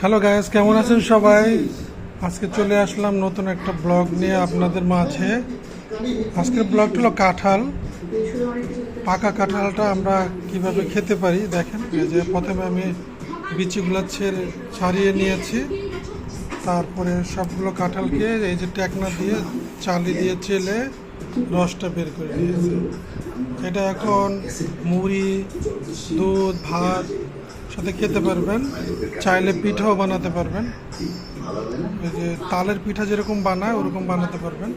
Hello guys কেমন আছেন সবাই? আজকে চলে আসলাম নতুন একটা ব্লগ নিয়ে আপনাদের মাঝে। আজকের ব্লগটা হলো কাঁঠাল। পাকা কাঁঠালটা আমরা কীভাবে খেতে পারি, দেখেন। যে প্রথমে আমি বিচিগুলো ছেড়ে, ছাড়িয়ে নিয়েছি। তারপরে সবগুলো কাঁঠালকে এই যে টেকনা দিয়ে চালি দিয়ে চেলে রসটা বের করে নিয়েছি। এটা এখন মুড়ি, দুধ, ভাত সাথে খেতে পারবেন, চাইলে পিঠাও বানাতে পারবেন। এই যে তালের পিঠা যেরকম বানায়, ওরকম বানাতে পারবেন।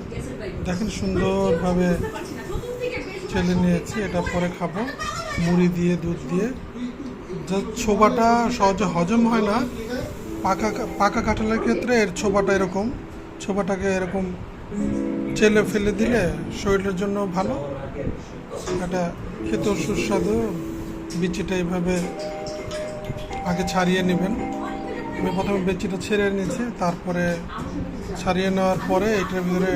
দেখেন সুন্দরভাবে চেলে নিয়েছি, এটা পরে খাব। মুড়ি দিয়ে, দুধ দিয়ে। যা ছোবাটা সহজে হজম হয় না। পাকা পাকা কাঁঠালের ক্ষেত্রে এর ছোবাটা এরকম। ছোবাটাকে এরকম চেলে ফেলে দিলে শরীরের জন্য ভালো। এটা খেতেও সুস্বাদু। বিচিটা এইভাবে আগে ছাড়িয়ে নেবেন। আমি প্রথমে বেচিটা ছেড়ে নিয়েছি, তারপরে ছাড়িয়ে নেওয়ার পরে এটার ভিতরে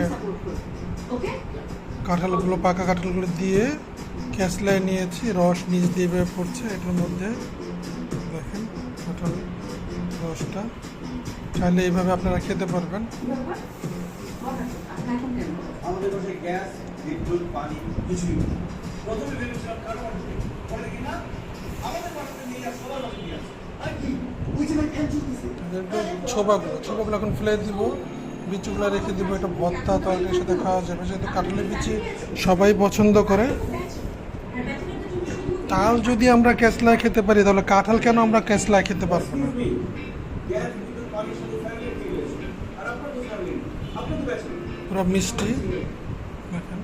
কাঁঠালগুলো, পাকা কাঁঠালগুলো দিয়ে ক্যাসলায় নিয়েছি, রস নিচ দিয়ে পড়ছে এটার মধ্যে। দেখেন কাঁঠাল রসটা। চাইলে এইভাবে আপনারা খেতে পারবেন। আমাদের কাছে গ্যাস, বিদ্যুৎ, পানি, কিছুই প্রথমে ভেবেছিলাম কারণ কিনা আমাদের বাড়িতে নিয়ে ছোবাগুলো ছোবাগুলো এখন ফেলে দিব। বিচিগুলো রেখে দিব এটা ভর্তা তরকারির সাথে খাওয়া যাবে যেহেতু কাঁঠালের বিচি সবাই পছন্দ করে। তাল যদি আমরা ক্যাসলায় খেতে পারি, তাহলে কাঁঠাল কেন আমরা ক্যাসলায় খেতে পারব না? পুরো মিষ্টি। দেখেন।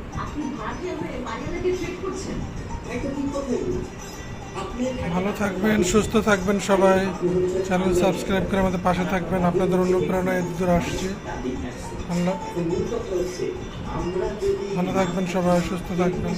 ভালো থাকবেন, সুস্থ থাকবেন সবাই। চ্যানেল সাবস্ক্রাইব করে আমাদের পাশে থাকবেন। আপনাদের অনুপ্রেরণায় দূর আসছে। ভালো থাকবেন সবাই, সুস্থ থাকবেন।